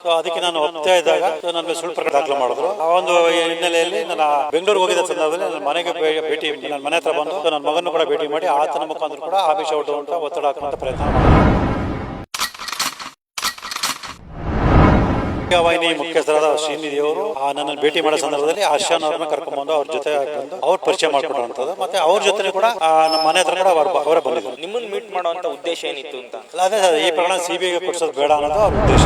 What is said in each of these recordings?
So ಅದಕ್ಕೆ ನಾನು ಒಪ್ತಾ ಇದ್ದಾಗ ನನ್ನ ಸುಳ್ಳು ಪ್ರಕರಣ ದಾಖಲು ಮಾಡಿದ್ರು. ಆ ಒಂದು ಹಿನ್ನೆಲೆಯಲ್ಲಿ ನನ್ನ ಬೆಂಗಳೂರಿಗೆ ಹೋಗಿದ್ದ ಸಂದರ್ಭದಲ್ಲಿ ನನ್ನ ಮನೆಗೆ ಭೇಟಿ ನನ್ನ ಮನೆ ಹತ್ರ ಬಂದು ನನ್ನ ಮಗನ ಕೂಡ ಭೇಟಿ ಮಾಡಿ ಆತನ ಮುಖಾಂತರ ಕೂಡ ಆಮಿಷ ಒಡ್ಡುವಂತ ಒತ್ತಡ ಹಾಕುವಂತ ಪ್ರಯತ್ನ ವಾಹಿನಿ ಮುಖ್ಯಸ್ಥರಾದ ಶ್ರೀನಿಧಿ ಅವರು ಆ ನನ್ನನ್ನು ಭೇಟಿ ಮಾಡೋ ಸಂದರ್ಭದಲ್ಲಿ ಆಶಾನ್ ಅವ್ರನ್ನ ಕರ್ಕೊಂಡ್ಬಂದು ಅವ್ರ ಜೊತೆ ಬಂದು ಅವ್ರ ಪರಿಚಯ ಮಾಡ್ಕೊಡುವಂಥದ್ದು ಮತ್ತೆ ಅವ್ರ ಜೊತೆ ಕೂಡ ನಮ್ಮ ಮನೆ ಹತ್ರ ಕೂಡ ಅವರ ಬಂದಿದ್ರು ನಿಮ್ಮನ್ನು ಮೀಟ್ ಮಾಡುವಂತ ಉದ್ದೇಶ ಏನಿತ್ತು ಅಂತ? ಅದೇ ಈ ಪ್ರಕರಣ ಸಿಬಿಐಗೆ ಕೊಡಿಸೋದು ಬೇಡ ಅನ್ನೋದು ಅವ್ರ ಉದ್ದೇಶ.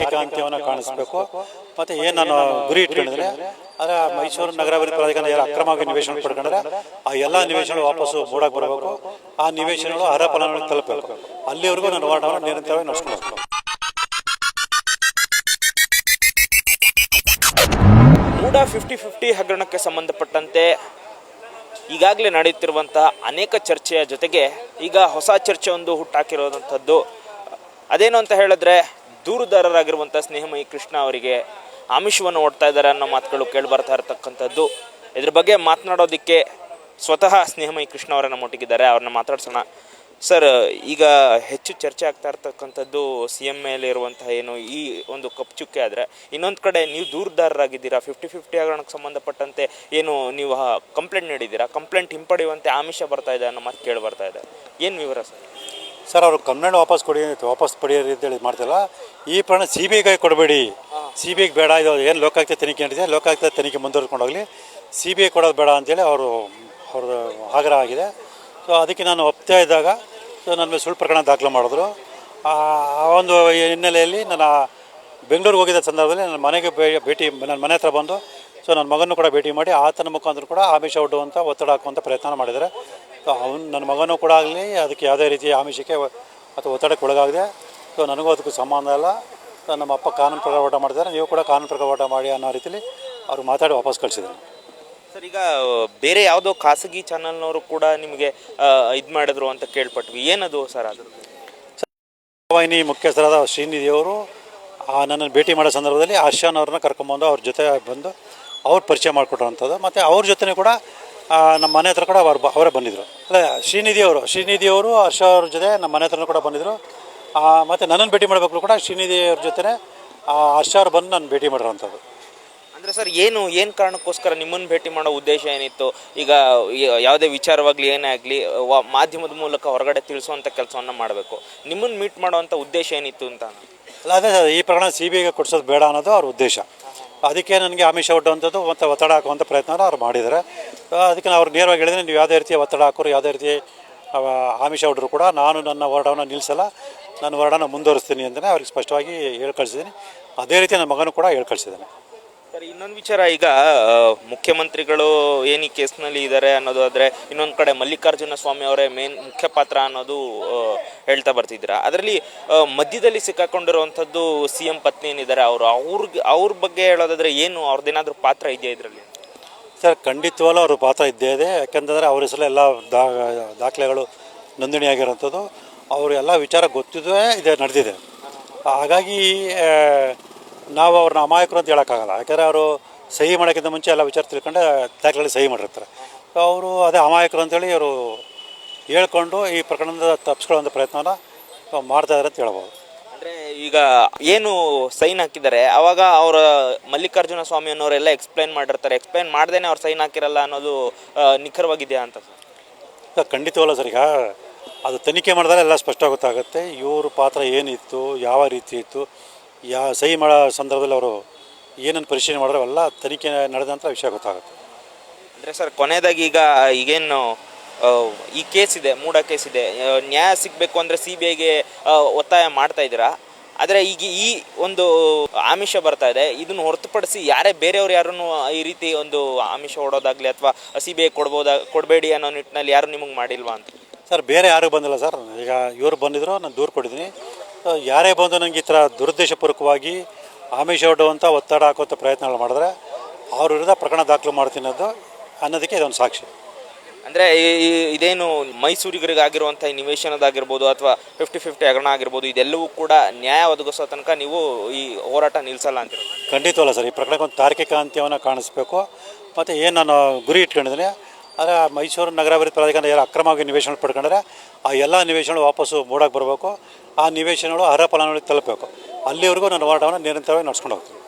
ಅಂತ್ಯವನ್ನು ಕಾಣಿಸ್ಬೇಕು. ಮತ್ತೆ ಏನು ನಾನು ಗುರಿ ಇಟ್ಕೊಂಡಿದ್ರೆ, ಆದರೆ ಮೈಸೂರು ನಗರಾಭಿವೃದ್ಧಿ ಪ್ರಾಧಿಕಾರ ಯಾರು ಅಕ್ರಮವಾಗಿ ನಿವೇಶನ ಪಡ್ಕೊಂಡ್ರೆ, ಆ ಎಲ್ಲ ನಿವೇಶನಗಳು ವಾಪಸ್ಸು ಮೂಡಕ್ಕೆ ಬರಬೇಕು. ಆ ನಿವೇಶನಗಳು ಅರ್ಹ ಫಲಗಳನ್ನು ತಲುಪಬೇಕು. ಅಲ್ಲಿವರೆಗೂ ನಾನು ಹೋರಾಟವನ್ನು ನಿರಂತರವಾಗಿ ನಡೆಸ್ಕೊಳ್ಬೇಕು. ಮೂಡ ಫಿಫ್ಟಿ ಫಿಫ್ಟಿ ಹಗರಣಕ್ಕೆ ಸಂಬಂಧಪಟ್ಟಂತೆ ಈಗಾಗಲೇ ನಡೆಯುತ್ತಿರುವಂತಹ ಅನೇಕ ಚರ್ಚೆಯ ಜೊತೆಗೆ ಈಗ ಹೊಸ ಚರ್ಚೆ ಒಂದು ಹುಟ್ಟಾಕಿರುವಂಥದ್ದು. ಅದೇನು ಅಂತ ಹೇಳಿದ್ರೆ ದೂರುದಾರರಾಗಿರುವಂಥ ಸ್ನೇಹಮಯಿ ಕೃಷ್ಣ ಅವರಿಗೆ ಆಮಿಷವನ್ನು ಒಡ್ತಾ ಇದ್ದಾರೆ ಅನ್ನೋ ಮಾತುಗಳು ಕೇಳಿ ಬರ್ತಾ ಇರತಕ್ಕಂಥದ್ದು. ಇದ್ರ ಬಗ್ಗೆ ಮಾತನಾಡೋದಕ್ಕೆ ಸ್ವತಃ ಸ್ನೇಹಮಯಿ ಕೃಷ್ಣ ಅವರನ್ನು ಮುಟ್ಟಿಗಿದ್ದಾರೆ ಅವ್ರನ್ನ ಮಾತಾಡ್ಸೋಣ. ಸರ್, ಈಗ ಹೆಚ್ಚು ಚರ್ಚೆ ಆಗ್ತಾ ಇರ್ತಕ್ಕಂಥದ್ದು ಸಿ ಎಂ ಮೇಲೆ ಇರುವಂತಹ ಏನು ಈ ಒಂದು ಕಪ್ ಚುಕ್ಕೆ ಆದರೆ, ಇನ್ನೊಂದು ಕಡೆ ನೀವು ದೂರದಾರರಾಗಿದ್ದೀರಾ? ಫಿಫ್ಟಿ ಫಿಫ್ಟಿ ಹಗರಣಕ್ಕೆ ಸಂಬಂಧಪಟ್ಟಂತೆ ಏನು ನೀವು ಕಂಪ್ಲೇಂಟ್ ನೀಡಿದ್ದೀರಾ? ಕಂಪ್ಲೇಂಟ್ ಹಿಂಪಡೆಯುವಂತೆ ಆಮಿಷ ಬರ್ತಾ ಇದೆ ಅನ್ನೋ ಮಾತು ಕೇಳಿ ಬರ್ತಾ ಇದೆ. ಏನು ವಿವರ ಸರ್? ಸರ್, ಅವರು ಕಂಪ್ಲೇಂಟ್ ವಾಪಸ್ ಕೊಡಿ, ವಾಪಸ್ ಪಡೆಯಿರಿ ಅಂತೇಳಿ ಮಾಡ್ತಿಲ್ಲ. ಈ ಪ್ರಣ ಸಿ ಬಿ ಐಗೆ ಕೊಡಬೇಡಿ. ಸಿ ಬಿ ಐಗೆ ಬೇಡ ಇದು ಏನು ಲೋಕಾಯುಕ್ತ ತನಿಖೆ ನಡೀತಿದೆ ಲೋಕಾಯುಕ್ತ ತನಿಖೆ ಮುಂದುವರ್ಕೊಂಡು ಹೋಗಲಿ. ಸಿ ಬಿ ಐ ಕೊಡೋದು ಬೇಡ ಅಂತೇಳಿ ಅವರು ಅವ್ರದ್ದು ಆಗ್ರಹ ಆಗಿದೆ. ಸೊ ಅದಕ್ಕೆ ನಾನು ಒಪ್ತಾ ಇದ್ದಾಗ ಸೊ ನನ್ನ ಮೇಲೆ ಸುಳ್ಳು ಪ್ರಕರಣ ದಾಖಲು ಮಾಡಿದ್ರು. ಆ ಒಂದು ಹಿನ್ನೆಲೆಯಲ್ಲಿ ನಾನು ಬೆಂಗಳೂರಿಗೆ ಹೋಗಿದ್ದ ಸಂದರ್ಭದಲ್ಲಿ ನನ್ನ ಮನೆಗೆ ಭೇಟಿ ನನ್ನ ಮನೆ ಹತ್ರ ಬಂದು ಸೊ ನನ್ನ ಮಗನೂ ಕೂಡ ಭೇಟಿ ಮಾಡಿ ಆತನ ಮುಖಾಂತರ ಕೂಡ ಆಮಿಷ ಒಡ್ಡುವಂಥ ಒತ್ತಡ ಹಾಕುವಂಥ ಪ್ರಯತ್ನ ಮಾಡಿದರೆ ಸೊ ಅವನು ನನ್ನ ಮಗನೂ ಕೂಡ ಆಗಲಿ ಅದಕ್ಕೆ ಯಾವುದೇ ರೀತಿ ಆಮಿಷಕ್ಕೆ ಅಥವಾ ಒತ್ತಡಕ್ಕೆ ಒಳಗಾಗಿದೆ ಸೊ ನನಗೂ ಅದಕ್ಕೂ ಸಂಬಂಧ ಇಲ್ಲ. ಸೊ ನಮ್ಮ ಅಪ್ಪ ಕಾನೂನು ಪ್ರಕಾರ ಓಟ ಮಾಡಿದ್ದಾರೆ ನೀವು ಕೂಡ ಕಾನೂನು ಪ್ರಕಾರ ಓಟ ಮಾಡಿ ಅನ್ನೋ ರೀತಿಯಲ್ಲಿ ಅವ್ರು ಮಾತಾಡಿ ವಾಪಸ್ ಕಳಿಸಿದ್ರು. ಸರ್ ಈಗ ಬೇರೆ ಯಾವುದೋ ಖಾಸಗಿ ಚಾನಲ್ನವರು ಕೂಡ ನಿಮಗೆ ಇದು ಮಾಡಿದ್ರು ಅಂತ ಕೇಳ್ಪಟ್ವಿ. ಏನದು ಸರ್ ಅದು? ವಾಹಿನಿ ಮುಖ್ಯಸ್ಥರಾದ ಶ್ರೀನಿಧಿ ಅವರು ಆ ನನ್ನನ್ನು ಭೇಟಿ ಮಾಡೋ ಸಂದರ್ಭದಲ್ಲಿ ಆಶಾನ್ ಅವ್ರನ್ನ ಕರ್ಕೊಂಬಂದು ಅವ್ರ ಜೊತೆ ಬಂದು ಅವ್ರು ಪರಿಚಯ ಮಾಡಿಕೊಟ್ರಂಥದ್ದು ಮತ್ತು ಅವ್ರ ಜೊತೆ ಕೂಡ ನಮ್ಮ ಮನೆ ಹತ್ರ ಕೂಡ ಅವ್ರು ಬ- ಅವರೇ ಬಂದಿದ್ದರು ಅವರು ಶ್ರೀನಿಧಿ ಅವರು ಹರ್ಷ ಅವ್ರ ಜೊತೆ ನಮ್ಮ ಮನೆ ಹತ್ರನೂ ಕೂಡ ಬಂದಿದ್ದರು ಮತ್ತು ನನ್ನನ್ನು ಭೇಟಿ ಮಾಡಬೇಕು ಕೂಡ ಶ್ರೀನಿಧಿ ಅವ್ರ ಜೊತೆ ಹರ್ಷ ಅವ್ರು ಬಂದು ನಾನು ಭೇಟಿ ಮಾಡಿರೋಂಥದ್ದು. ಅಂದ್ರೆ ಸರ್ ಏನು ಏನು ಕಾರಣಕ್ಕೋಸ್ಕರ ನಿಮ್ಮನ್ನು ಭೇಟಿ ಮಾಡೋ ಉದ್ದೇಶ ಏನಿತ್ತು? ಈಗ ಯಾವುದೇ ವಿಚಾರವಾಗಲಿ ಏನೇ ಆಗಲಿ ಮಾಧ್ಯಮದ ಮೂಲಕ ಹೊರಗಡೆ ತಿಳಿಸುವಂಥ ಕೆಲಸವನ್ನು ಮಾಡಬೇಕು. ನಿಮ್ಮನ್ನು ಮೀಟ್ ಮಾಡುವಂಥ ಉದ್ದೇಶ ಏನಿತ್ತು ಅಂತ? ಅಲ್ಲ ಅದೇ ಸರ್, ಈ ಪ್ರಕರಣ ಸಿ ಬಿ ಐಗೆ ಕೊಡಿಸೋದು ಬೇಡ ಅನ್ನೋದು ಅವ್ರ ಉದ್ದೇಶ. ಅದಕ್ಕೆ ನನಗೆ ಆಮಿಷ ಒಡ್ಡುವಂಥದ್ದು ಮತ್ತು ಒತ್ತಡ ಹಾಕುವಂಥ ಪ್ರಯತ್ನ ಅವ್ರು ಮಾಡಿದ್ದಾರೆ. ಅದಕ್ಕೆ ನಾವು ಅವ್ರು ನೇರವಾಗಿ ಹೇಳಿದ್ರೆ ನೀವು ಯಾವುದೇ ರೀತಿಯ ಒತ್ತಡ ಹಾಕೋರು ಯಾವುದೇ ರೀತಿ ಆಮಿಷ ಹೊಡ್ರು ಕೂಡ ನಾನು ನನ್ನ ಹೋರಾಟವನ್ನು ನಿಲ್ಲಿಸಲ್ಲ. ನನ್ನ ಹೋರಾಟನ ಮುಂದುವರಿಸ್ತೀನಿ ಅಂತಲೇ ಅವ್ರಿಗೆ ಸ್ಪಷ್ಟವಾಗಿ ಹೇಳ್ಕಳ್ಸಿದ್ದೀನಿ. ಅದೇ ರೀತಿ ನನ್ನ ಮಗನೂ ಕೂಡ ಹೇಳ್ಕಳ್ಸಿದ್ದಾನೆ. ಸರ್ ಇನ್ನೊಂದು ವಿಚಾರ ಈಗ ಆ, ಮುಖ್ಯಮಂತ್ರಿಗಳು ಏನು ಈ ಕೇಸ್ನಲ್ಲಿ ಇದ್ದಾರೆ ಅನ್ನೋದಾದ್ರೆ ಇನ್ನೊಂದು ಕಡೆ ಮಲ್ಲಿಕಾರ್ಜುನ ಸ್ವಾಮಿ ಅವರೇ ಮೇನ್ ಮುಖ್ಯ ಪಾತ್ರ ಅನ್ನೋದು ಆ, ಹೇಳ್ತಾ ಬರ್ತಿದ್ದೀರಾ. ಅದರಲ್ಲಿ ಮಧ್ಯದಲ್ಲಿ ಸಿಕ್ಕಾಕೊಂಡಿರುವಂಥದ್ದು ಸಿ ಎಂ ಪತ್ನಿ ಏನಿದ್ದಾರೆ ಅವರು ಅವ್ರಿಗೆ ಅವ್ರ ಬಗ್ಗೆ ಹೇಳೋದಾದ್ರೆ ಏನು ಅವ್ರದ್ದೇನಾದ್ರೂ ಪಾತ್ರ ಇದೆಯಾ ಇದರಲ್ಲಿ? ಸರ್ ಖಂಡಿತವಾಗಲೂ ಅವ್ರ ಪಾತ್ರ ಇದ್ದೇ ಇದೆ. ಯಾಕೆಂತಂದರೆ ಅವ್ರ ಹೆಸರು ಎಲ್ಲ ದಾ ದಾಖಲೆಗಳು ನೋಂದಣಿಯಾಗಿರೋಂಥದ್ದು ಅವರು ಎಲ್ಲ ವಿಚಾರ ಗೊತ್ತಿದ್ದೇ ಇದೆ ನಡೆದಿದೆ. ಹಾಗಾಗಿ ನಾವು ಅವ್ರನ್ನ ಅಮಾಯಕರು ಅಂತ ಹೇಳೋಕ್ಕಾಗಲ್ಲ. ಯಾಕಂದರೆ ಅವರು ಸಹಿ ಮಾಡೋಕ್ಕಿಂತ ಮುಂಚೆ ಎಲ್ಲ ವಿಚಾರ ತಿಳ್ಕೊಂಡು ದಾಖಲೆಗಳು ಸಹಿ ಮಾಡಿರ್ತಾರೆ. ಅವರು ಅದೇ ಅಮಾಯಕರು ಅಂತೇಳಿ ಅವರು ಹೇಳ್ಕೊಂಡು ಈ ಪ್ರಕರಣದ ಒಂದು ಪ್ರಯತ್ನನ ಮಾಡ್ತಾ ಇದ್ದಾರೆ ಅಂತ ಹೇಳ್ಬೋದು. ಅಂದರೆ ಈಗ ಏನು ಸೈನ್ ಹಾಕಿದ್ದಾರೆ ಅವಾಗ ಅವರ ಮಲ್ಲಿಕಾರ್ಜುನ ಸ್ವಾಮಿ ಅನ್ನೋರೆಲ್ಲ ಎಕ್ಸ್ಪ್ಲೈನ್ ಮಾಡಿರ್ತಾರೆ. ಎಕ್ಸ್ಪ್ಲೈನ್ ಮಾಡ್ದೇನೆ ಅವ್ರು ಸೈನ್ ಹಾಕಿರಲ್ಲ ಅನ್ನೋದು ನಿಖರವಾಗಿದೆಯಾ ಅಂತ ಸರ್? ಖಂಡಿತವಲ್ಲ ಸರ್. ಈಗ ಅದು ತನಿಖೆ ಮಾಡಿದಾಗ ಎಲ್ಲ ಸ್ಪಷ್ಟ ಗೊತ್ತಾಗುತ್ತೆ. ಇವ್ರ ಪಾತ್ರ ಏನಿತ್ತು, ಯಾವ ರೀತಿ ಇತ್ತು, ಯಾ, ಸಹಿ ಮಾಡೋ ಸಂದರ್ಭದಲ್ಲಿ ಅವರು ಏನನ್ನು ಪರಿಶೀಲನೆ ಮಾಡಿದ್ರೆ, ಅವೆಲ್ಲ ತನಿಖೆ ನಡೆದ ವಿಷಯ ಗೊತ್ತಾಗುತ್ತೆ. ಅಂದರೆ ಸರ್, ಕೊನೆಯದಾಗಿ ಈಗ ಈಗೇನು ಈ ಕೇಸ್ ಇದೆ, ಮೂಡ ಕೇಸ್ ಇದೆ. ನ್ಯಾಯ ಸಿಗಬೇಕು ಅಂದರೆ ಸಿ ಬಿ ಐಗೆ ಒತ್ತಾಯ ಮಾಡ್ತಾ ಇದ್ದೀರಾ? ಆದರೆ ಈಗ ಈ ಒಂದು ಆಮಿಷ ಬರ್ತಾ ಇದೆ, ಇದನ್ನು ಹೊರತುಪಡಿಸಿ ಯಾರೇ ಬೇರೆಯವ್ರು ಯಾರನ್ನು ಈ ರೀತಿ ಒಂದು ಆಮಿಷ ಹೊಡೋದಾಗಲಿ ಅಥವಾ ಸಿ ಬಿ ಐ ಕೊಡ್ಬೋದಾ, ಕೊಡಬೇಡಿ ಅನ್ನೋ ನಿಟ್ಟಿನಲ್ಲಿ ಯಾರು ನಿಮಗೆ ಮಾಡಿಲ್ವಾ ಅಂತ? ಸರ್ ಬೇರೆ ಯಾರೂ ಬಂದಿಲ್ಲ ಸರ್. ಈಗ ಇವರು ಬಂದಿದ್ರು ನಾನು ದೂರು ಕೊಟ್ಟಿದ್ದೀನಿ. ಯಾರೇ ಬಂದು ನನಗೆ ಈ ಥರ ದುರುದ್ದೇಶಪೂರ್ವಕವಾಗಿ ಆಮಿಷ ಒಡ್ಡುವಂಥ ಒತ್ತಡ ಹಾಕುವಂಥ ಪ್ರಯತ್ನಗಳು ಮಾಡಿದ್ರೆ ಅವ್ರ ವಿರುದ್ಧ ಪ್ರಕರಣ ದಾಖಲು ಮಾಡ್ತೀನಿ ಅನ್ನೋದು ಅನ್ನೋದಕ್ಕೆ ಇದೊಂದು ಸಾಕ್ಷಿ. ಅಂದರೆ ಇದೇನು ಮೈಸೂರಿಗರಿಗಾಗಿರುವಂಥ ಈ ನಿವೇಶನದಾಗಿರ್ಬೋದು ಅಥವಾ ಫಿಫ್ಟಿ ಫಿಫ್ಟಿ ಹಗರಣ ಆಗಿರ್ಬೋದು ಇದೆಲ್ಲವೂ ಕೂಡ ನ್ಯಾಯ ಒದಗಿಸೋ ತನಕ ನೀವು ಈ ಹೋರಾಟ ನಿಲ್ಲಿಸಲ್ಲ ಅಂತ ಖಂಡಿತವಲ್ಲ ಸರ್ ಈ ಪ್ರಕರಣಕ್ಕೆ ಒಂದು ತಾರ್ಕಿಕ ಅಂತ್ಯವನ್ನು ಕಾಣಿಸ್ಬೇಕು. ಮತ್ತು ಏನು ನಾನು ಗುರಿ ಇಟ್ಕೊಂಡಿದ್ದೀನಿ ಆದರೆ ಮೈಸೂರು ನಗರಾಭಿವೃದ್ಧಿ ಪ್ರಾಧಿಕಾರ ಎಲ್ಲ ಅಕ್ರಮವಾಗಿ ನಿವೇಶನ ಪಡ್ಕೊಂಡ್ರೆ ಆ ಎಲ್ಲ ನಿವೇಶನಗಳು ವಾಪಸ್ಸು ಮೂಡಕ್ಕೆ ಬರಬೇಕು. ಆ ನಿವೇಶನಗಳು ಅರ್ಹ ಫಲಾನುಭವಿ ತಲುಪಬೇಕು. ಅಲ್ಲಿವರೆಗೂ ನಾನು ಹೋರಾಟವನ್ನು ನಿರಂತರವಾಗಿ ನಡ್ಸ್ಕೊಂಡು ಹೋಗ್ತೀನಿ.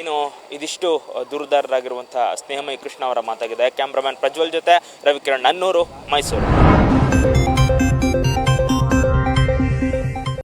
ಇನ್ನು ಇದಿಷ್ಟು ದೂರದಾರರಾಗಿರುವಂಥ ಸ್ನೇಹಮಯ ಕೃಷ್ಣ ಅವರ ಮಾತಾಗಿದೆ. ಕ್ಯಾಮ್ರಾಮ್ಯಾನ್ ಪ್ರಜ್ವಲ್ ಜೊತೆ ರವಿಕಿರಣ್ ನನ್ನೂರು ಮೈಸೂರು.